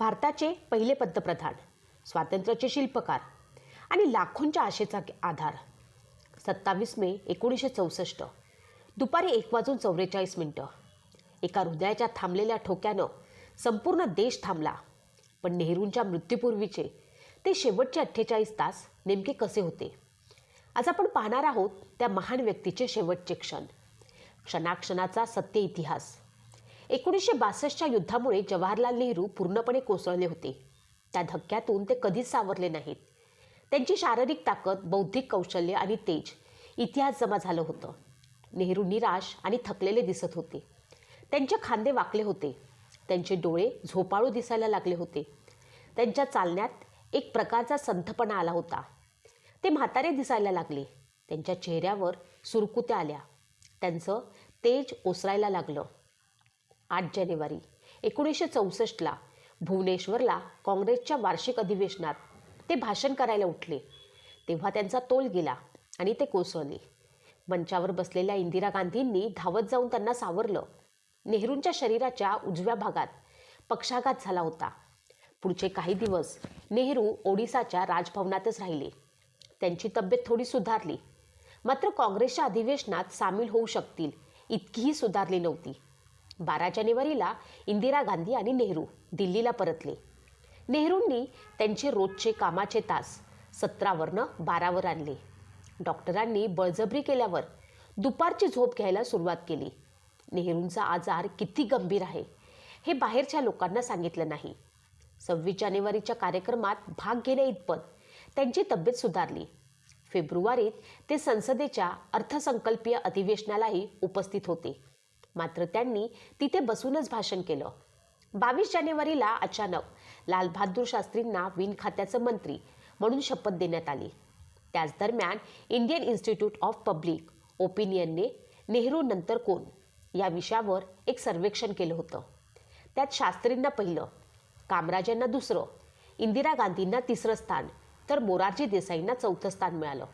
भारताचे पहिले पंतप्रधान स्वातंत्र्याचे शिल्पकार आणि लाखोंच्या आशेचा आधार. सत्तावीस मे एकोणीसशे चौसष्ट दुपारी एक वाजून चौवेचाळीस मिनटं. एका हृदयाच्या थांबलेल्या ठोक्यानं संपूर्ण देश थांबला पण नेहरूंच्या मृत्यूपूर्वीचे ते शेवटचे अठ्ठेचाळीस तास नेमके कसे होते? आज आपण पाहणार आहोत त्या महान व्यक्तीचे शेवटचे क्षण. क्षणाक्षणाचा सत्य इतिहास. एकोणीसशे बासष्टच्या युद्धामुळे जवाहरलाल नेहरू पूर्णपणे कोसळले होते. त्या धक्क्यातून ते कधीच सावरले नाहीत. त्यांची शारीरिक ताकद बौद्धिक कौशल्य आणि तेज इतिहास जमा झालं होतं. नेहरू निराश आणि थकलेले दिसत होते. त्यांचे खांदे वाकले होते. त्यांचे डोळे झोपाळू दिसायला लागले होते. त्यांच्या चालण्यात एक प्रकारचा संथपणा आला होता. ते म्हातारे दिसायला लागले. त्यांच्या चेहऱ्यावर सुरकुत्या आल्या. त्यांचं तेज ओसरायला लागलं. आठ जानेवारी एकोणीसशे चौसष्टला भुवनेश्वरला काँग्रेसच्या वार्षिक अधिवेशनात ते भाषण करायला उठले. तेव्हा त्यांचा तोल गेला आणि ते कोसळले. मंचावर बसलेल्या इंदिरा गांधींनी धावत जाऊन त्यांना सावरलं. नेहरूंच्या शरीराच्या उजव्या भागात पक्षाघात झाला होता. पुढचे काही दिवस नेहरू ओडिसाच्या राजभवनातच राहिले. त्यांची तब्येत थोडी सुधारली. मात्र काँग्रेसच्या अधिवेशनात सामील होऊ शकतील इतकीही सुधारली नव्हती. बारा जानेवारीला इंदिरा गांधी आणि नेहरू दिल्लीला परतले. नेहरूंनी त्यांचे रोजचे कामाचे तास सतरावरनं बारावर आणले. डॉक्टरांनी बळजबरी केल्यावर दुपारची झोप घ्यायला सुरुवात केली. नेहरूंचा आजार किती गंभीर आहे हे बाहेरच्या लोकांना सांगितलं नाही. सव्वीस जानेवारीच्या कार्यक्रमात भाग घेण्या इतपत त्यांची तब्येत सुधारली. फेब्रुवारीत ते संसदेच्या अर्थसंकल्पीय अधिवेशनालाही उपस्थित होते. मात्र त्यांनी तिथे बसूनच भाषण केलं. बावीस जानेवारीला अचानक लालबहादूर शास्त्रींना विन खात्याचं मंत्री म्हणून शपथ देण्यात आली. त्याच दरम्यान इंडियन इन्स्टिट्यूट ऑफ पब्लिक ओपिनियनने नेहरू नंतर कोण या विषयावर एक सर्वेक्षण केलं होतं. त्यात शास्त्रींना पहिलं कामराजांना दुसरं इंदिरा गांधींना तिसरं स्थान तर मोरारजी देसाईंना चौथं स्थान मिळालं.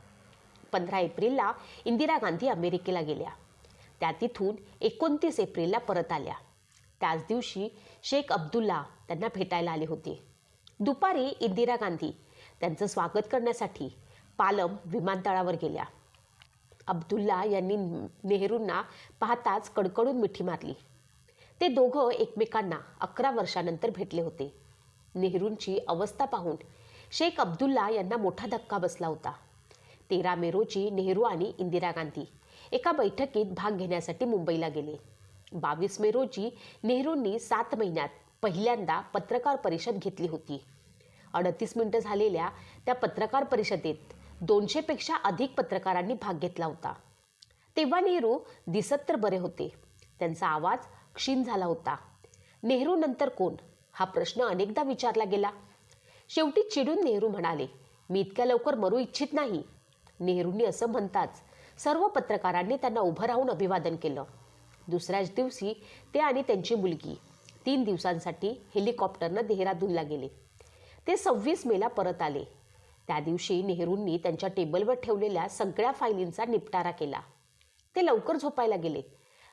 पंधरा एप्रिलला इंदिरा गांधी अमेरिकेला गेल्या. त्या तिथून एकोणतीस एप्रिलला परत आल्या. त्याच दिवशी शेख अब्दुल्ला त्यांना भेटायला आले होते. दुपारी इंदिरा गांधी त्यांचं स्वागत करण्यासाठी पालम विमानतळावर गेल्या. अब्दुल्ला यांनी नेहरूंना पाहताच कडकडून मिठी मारली. ते दोघं एकमेकांना अकरा वर्षानंतर भेटले होते. नेहरूंची अवस्था पाहून शेख अब्दुल्ला यांना मोठा धक्का बसला होता. तेरा मे रोजी नेहरू आणि इंदिरा गांधी एका बैठकीत भाग घेण्यासाठी मुंबईला गेले. बावीस मे रोजी नेहरूंनी सात महिन्यात पहिल्यांदा पत्रकार परिषद घेतली होती. अडतीस मिनिटं झालेल्या त्या पत्रकार परिषदेत दोनशेपेक्षा अधिक पत्रकारांनी भाग घेतला होता. तेव्हा नेहरू दिसत तर बरे होते. त्यांचा आवाज क्षीण झाला होता. नेहरू नंतर कोण? हा प्रश्न अनेकदा विचारला गेला. शेवटी चिडून नेहरू म्हणाले मी इतक्या लवकर मरू इच्छित नाही. नेहरूंनी असं म्हणताच सर्व पत्रकारांनी त्यांना उभं राहून अभिवादन केलं. दुसऱ्याच दिवशी ते आणि त्यांची मुलगी तीन दिवसांसाठी हेलिकॉप्टरनं देहरादूनला गेले. ते सव्वीस मेला परत आले. त्या दिवशी नेहरूंनी त्यांच्या टेबलवर ठेवलेल्या सगळ्या फायलींचा निपटारा केला. ते लवकर झोपायला गेले.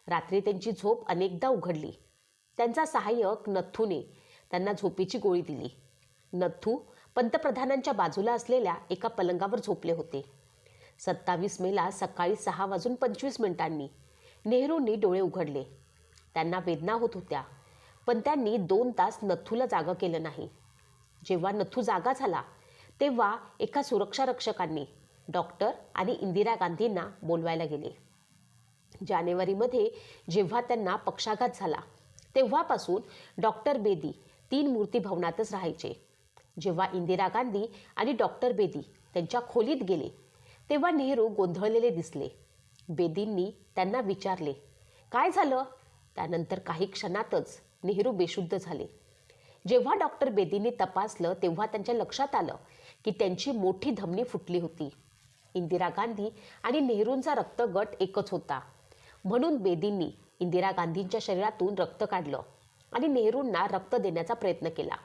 रात्री त्यांची झोप अनेकदा उघडली. त्यांचा सहाय्यक नथ्थूने त्यांना झोपेची गोळी दिली. नथ्थू पंतप्रधानांच्या बाजूला असलेल्या एका पलंगावर झोपले होते. सत्तावीस मेला सकाळी सहा वाजून पंचवीस मिनिटांनी. नेहरूंनी डोळे उघडले. त्यांना वेदना होत होत्या. पण त्यांनी दोन तास नथूला जागं केलं नाही. जेव्हा नथू जागा झाला तेव्हा एका सुरक्षा रक्षकांनी डॉक्टर आणि इंदिरा गांधींना बोलवायला गेले. जानेवारीमध्ये जेव्हा त्यांना पक्षाघात झाला तेव्हापासून डॉक्टर बेदी तीन मूर्ती भवनातच राहायचे. जेव्हा इंदिरा गांधी आणि डॉक्टर बेदी त्यांच्या खोलीत गेले तेव्हा नेहरू गोंधळलेले दिसले. बेदींनी त्यांना विचारले काय झालं? त्यानंतर काही क्षणातच नेहरू बेशुद्ध झाले. जेव्हा डॉक्टर बेदींनी तपासलं तेव्हा त्यांच्या लक्षात आलं की त्यांची मोठी धमनी फुटली होती. इंदिरा गांधी आणि नेहरूंचा रक्तगट एकच होता. म्हणून बेदींनी इंदिरा गांधींच्या शरीरातून रक्त काढलं आणि नेहरूंना रक्त देण्याचा प्रयत्न केला.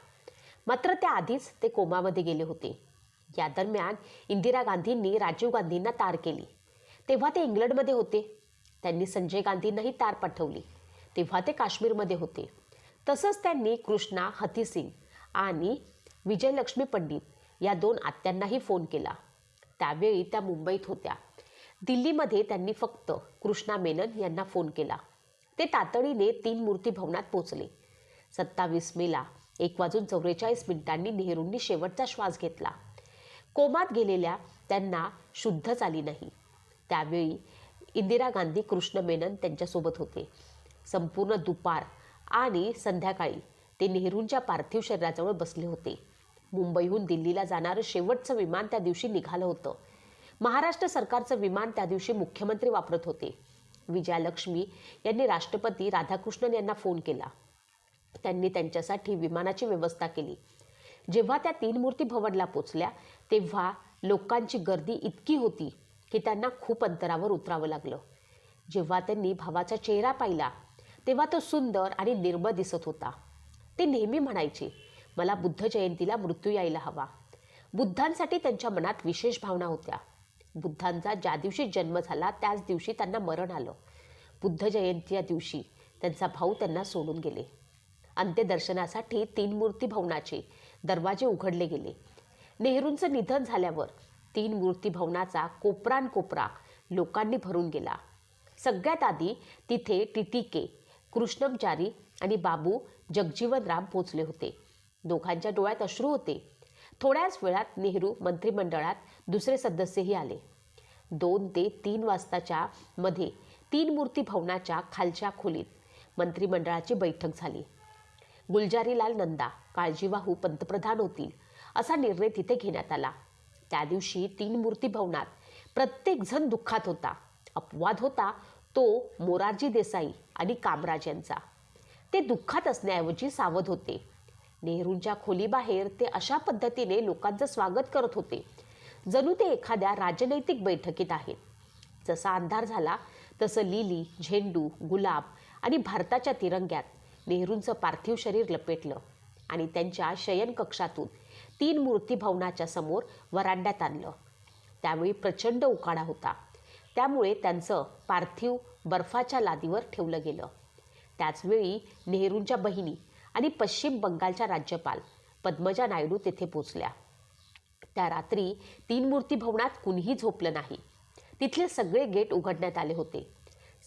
मात्र त्याआधीच ते कोमामध्ये गेले होते. या दरम्यान इंदिरा गांधींनी राजीव गांधींना तार केली. तेव्हा ते इंग्लंडमध्ये होते. त्यांनी संजय गांधींनाही तार पाठवली. तेव्हा ते काश्मीरमध्ये होते. तसंच त्यांनी कृष्णा हतीसिंग आणि विजयलक्ष्मी पंडित या दोन आत्यांनाही फोन केला. त्यावेळी त्या मुंबईत होत्या. दिल्लीमध्ये त्यांनी फक्त कृष्णा मेनन यांना फोन केला. ते तातडीने तीन मूर्ती भवनात पोचले सत्तावीस मेला एक वाजून चौवेचाळीस मिनिटांनी नेहरूंनी शेवटचा श्वास घेतला. कोमात गेलेल्या त्यांना शुद्धच आली नाही. त्यावेळी इंदिरा गांधी कृष्ण मेनन त्यांच्यासोबत होते. संपूर्ण दुपार आणि संध्याकाळी ते नेहरूंच्या पार्थिव शरीराजवळ बसले होते. मुंबईहून दिल्लीला जाणारं शेवटचं विमान त्या दिवशी निघालं होतं. महाराष्ट्र सरकारचं विमान त्या दिवशी मुख्यमंत्री वापरत होते. विजयालक्ष्मी यांनी राष्ट्रपती राधाकृष्णन यांना फोन केला. त्यांनी त्यांच्यासाठी विमानाची व्यवस्था केली. जेव्हा त्या तीन मूर्ती भवनला पोचल्या तेव्हा लोकांची गर्दी इतकी होती की त्यांना खूप अंतरावर उतरावं लागलं. जेव्हा त्यांनी भावाचा चेहरा पाहिला तेव्हा तो सुंदर आणि निर्मळ दिसत होता. ते नेहमी म्हणायचे मला बुद्ध जयंतीला मृत्यू यायला हवा. बुद्धांसाठी त्यांच्या मनात विशेष भावना होत्या. बुद्धांचा ज्या दिवशी जन्म झाला त्याच दिवशी त्यांना मरण आलं. बुद्ध जयंती या दिवशी त्यांचा भाऊ त्यांना सोडून गेले. अंत्यदर्शनासाठी तीन मूर्ती भवनाचे दरवाजे उघडले गेले. नेहरूंचं निधन झाल्यावर तीन मूर्तीभवनाचा कोपरान कोपरा लोकांनी भरून गेला. सगळ्यात आधी तिथे टिटिके कृष्णमचारी आणि बाबू जगजीवनराम पोचले होते. दोघांच्या डोळ्यात अश्रू होते. थोड्याच वेळात नेहरू मंत्रिमंडळात दुसरे सदस्यही आले. दोन ते तीन वाजताच्या मध्ये तीन मूर्ती भवनाच्या खालच्या खोलीत मंत्रिमंडळाची बैठक झाली. गुलजारीलाल नंदा काळजीवाहू पंतप्रधान होतील असा निर्णय तिथे घेण्यात आला. त्या दिवशी तीन मूर्ती भवनात प्रत्येकजण दुःखात होता. अपवाद होता तो मोरारजी देसाई आणि कामराज यांचा. ते दुःखात असण्याऐवजी सावध होते. नेहरूंच्या खोलीबाहेर ते अशा पद्धतीने लोकांचं स्वागत करत होते जणू ते एखाद्या राजनैतिक बैठकीत आहेत. जसा अंधार झाला तसं लिली झेंडू गुलाब आणि भारताच्या तिरंग्यात नेहरूंचं पार्थिव शरीर लपेटलं आणि त्यांच्या शयनकक्षातून तीन मूर्ती भवनाच्या समोर वरांड्यात आणलं. त्यावेळी प्रचंड उकाडा होता. त्यामुळे त्यांचं पार्थिव बर्फाच्या लादीवर ठेवलं गेलं. त्याचवेळी नेहरूंच्या बहिणी आणि पश्चिम बंगालच्या राज्यपाल पद्मजा नायडू तेथे पोचल्या. त्या रात्री तीन मूर्ती भवनात कुणीही झोपलं नाही. तिथले सगळे गेट उघडण्यात आले होते.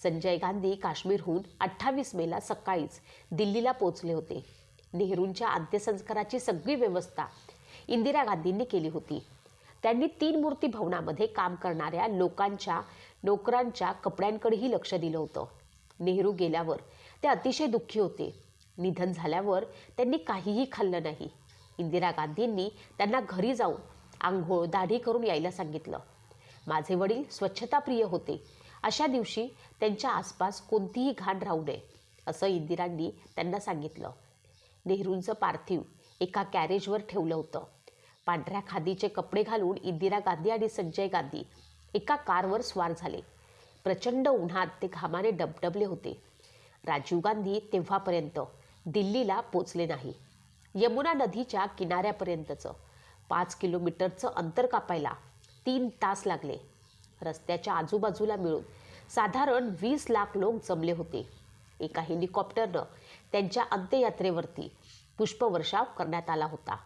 संजय गांधी काश्मीरहून अठ्ठावीस मेला सकाळीच दिल्लीला पोचले होते. नेहरूंच्या अंत्यसंस्काराची सगळी व्यवस्था इंदिरा गांधींनी केली होती. त्यांनी तीन मूर्ती भवनामध्ये काम करणाऱ्या लोकांच्या नोकरांच्या कपड्यांकडेही लक्ष दिलं होतं. नेहरू गेल्यावर ते अतिशय दुःखी होते. निधन झाल्यावर त्यांनी काहीही खाल्लं नाही. इंदिरा गांधींनी त्यांना घरी जाऊन आंघोळ दाढी करून यायला सांगितलं. माझे वडील स्वच्छताप्रिय होते. अशा दिवशी त्यांच्या आसपास कोणतीही घाण राहू नये असं इंदिरांनी त्यांना सांगितलं. नेहरूंचं पार्थिव एका कॅरेजवर ठेवलं होतं. पांढऱ्या खादीचे कपडे घालून इंदिरा गांधी आणि संजय गांधी एका कारवर स्वार झाले. प्रचंड उन्हात ते घामाने डबडबले होते. राजीव गांधी तेव्हापर्यंत दिल्लीला पोचले नाही. यमुना नदीच्या किनाऱ्यापर्यंतचं पाच किलोमीटरचं अंतर कापायला तीन तास लागले. रस्त्याच्या आजूबाजूला मिळून साधारण वीस लाख लोक जमले होते. एका हेलिकॉप्टरनं त्यांच्या अंत्ययात्रेवरती पुष्पवर्षाव करण्यात आला होता.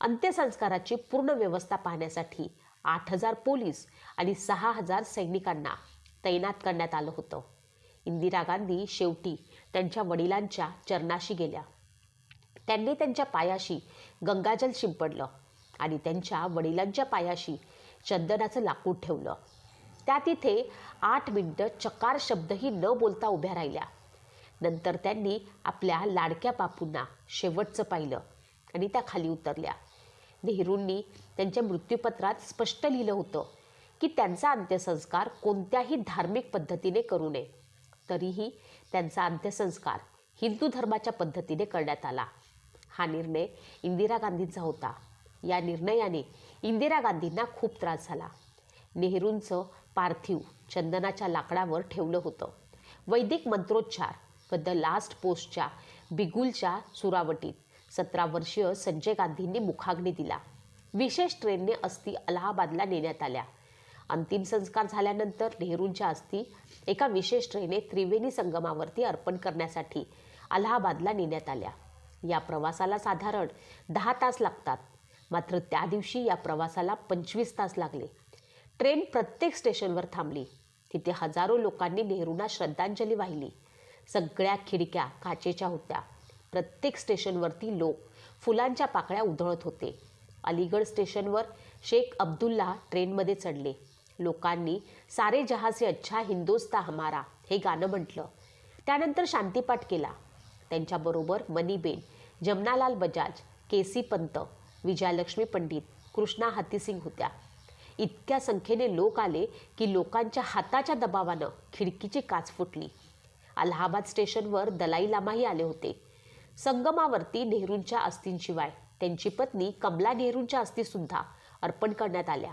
अंत्यसंस्काराची पूर्ण व्यवस्था पाहण्यासाठी आठ हजार पोलीस आणि सहा हजार सैनिकांना तैनात करण्यात आलं होतं. इंदिरा गांधी शेवटी त्यांच्या वडिलांच्या चरणाशी गेल्या. त्यांनी त्यांच्या पायाशी गंगाजल शिंपडलं आणि त्यांच्या वडिलांच्या पायाशी चंदनाचं लाकूड ठेवलं. त्या तिथे आठ मिनटं चकार शब्दही न बोलता उभ्या राहिल्या. नंतर त्यांनी आपल्या लाडक्या बापूंना शेवटचं पाहिलं आणि त्या खाली उतरल्या. नेहरूंनी त्यांच्या मृत्यूपत्रात स्पष्ट लिहिलं होतं की त्यांचा अंत्यसंस्कार कोणत्याही धार्मिक पद्धतीने करू नये. तरीही त्यांचा अंत्यसंस्कार हिंदू धर्माच्या पद्धतीने करण्यात आला. हा निर्णय इंदिरा गांधींचा होता. या निर्णयाने इंदिरा गांधींना खूप त्रास झाला. नेहरूंचं पार्थिव चंदनाच्या लाकडावर ठेवलं होतं. वैदिक मंत्रोच्चार व द लास्ट पोस्टच्या बिगुलच्या सुरावटीत सतरा वर्षीय संजय गांधींनी मुखाग्नी दिला. विशेष ट्रेनने अस्थी अलाहाबादला नेण्यात आल्या. अंतिम संस्कार झाल्यानंतर नेहरूंच्या अस्थी एका विशेष ट्रेने त्रिवेणी संगमावरती अर्पण करण्यासाठी अलाहाबादला नेण्यात आल्या. या प्रवासाला साधारण दहा तास लागतात. मात्र त्या दिवशी या प्रवासाला पंचवीस तास लागले. ट्रेन प्रत्येक स्टेशनवर थांबली. तिथे हजारो लोकांनी नेहरूंना श्रद्धांजली वाहिली. सगळ्या खिडक्या काचेच्या होत्या. प्रत्येक स्टेशनवरती लोक फुलांच्या पाकळ्या उधळत होते. अलीगड स्टेशनवर शेख अब्दुल्ला ट्रेनमध्ये चढले. लोकांनी सारे जहाजे अच्छा हिंदोस्ता हमारा हे गाणं म्हटलं. त्यानंतर शांतीपाठ केला. त्यांच्याबरोबर मनीबेन जमनालाल बजाज के सी पंत विजयालक्ष्मी पंडित कृष्णा हातीसिंग होत्या. इतक्या संख्येने लोक आले की लोकांच्या हाताच्या दबावानं खिडकीची काच फुटली. अलाहाबाद स्टेशनवर दलाई लामाही आले होते. संगमावरती नेहरूंच्या अस्थींशिवाय त्यांची पत्नी कमला नेहरूंच्या अस्थीसुद्धा अर्पण करण्यात आल्या.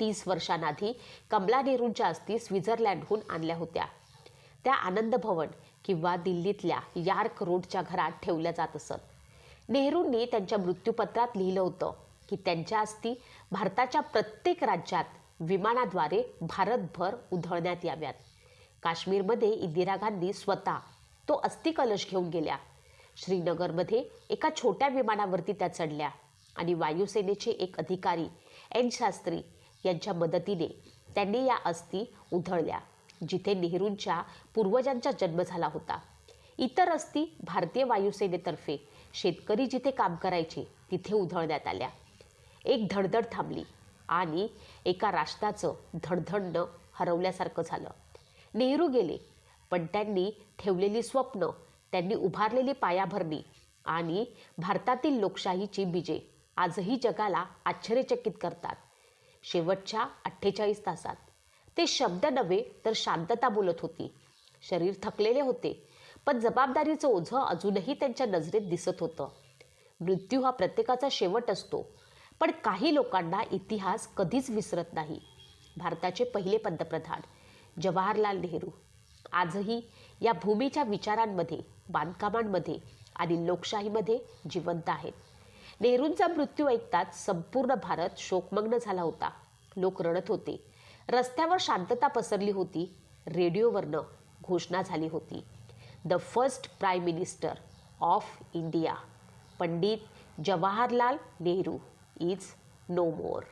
तीस वर्षांआधी कमला नेहरूंच्या अस्थी स्वित्झर्लंडहून आणल्या होत्या. त्या आनंद भवन किंवा दिल्लीतल्या यार्क रोडच्या घरात ठेवल्या जात असत. नेहरूंनी त्यांच्या मृत्यूपत्रात लिहिलं होतं की त्यांच्या अस्थी भारताच्या प्रत्येक राज्यात विमानाद्वारे भारतभर उधळण्यात याव्यात. काश्मीरमध्ये इंदिरा गांधी स्वतः तो अस्थिकलश घेऊन गेल्या. श्रीनगरमध्ये एका छोट्या विमानावरती त्या चढल्या आणि वायुसेनेचे एक अधिकारी एन शास्त्री यांच्या मदतीने त्यांनी या अस्थी उधळल्या जिथे नेहरूंच्या पूर्वजांचा जन्म झाला होता. इतर अस्थी भारतीय वायुसेनेतर्फे शेतकरी जिथे काम करायचे तिथे उधळण्यात आल्या. एक धडधड थांबली आणि एका राष्ट्राचं धडधडणं हरवल्यासारखं झालं. नेहरू गेले पण त्यांनी ठेवलेली स्वप्न त्यांनी उभारलेली पायाभरणी आणि भारतातील लोकशाहीची बीजे आजही जगाला आश्चर्यचकित करतात. शेवटच्या अठ्ठेचाळीस तासात. ते शब्द नव्हे तर शांतता बोलत होती. शरीर थकलेले होते पण जबाबदारीचं ओझं अजूनही त्यांच्या नजरेत दिसत होतं. मृत्यू हा प्रत्येकाचा शेवट असतो. पण काही लोकांना इतिहास कधीच विसरत नाही. भारताचे पहिले पंतप्रधान जवाहरलाल नेहरू. आजही या भूमीच्या विचारांमध्ये बांधकामांमध्ये आणि लोकशाहीमध्ये जिवंत आहेत. नेहरूंचा मृत्यू ऐकताच संपूर्ण भारत शोकमग्न झाला होता. लोक रडत होते. रस्त्यावर शांतता पसरली होती. रेडिओवरनं घोषणा झाली होती. The first prime minister of India Pandit Jawaharlal Nehru. Is no more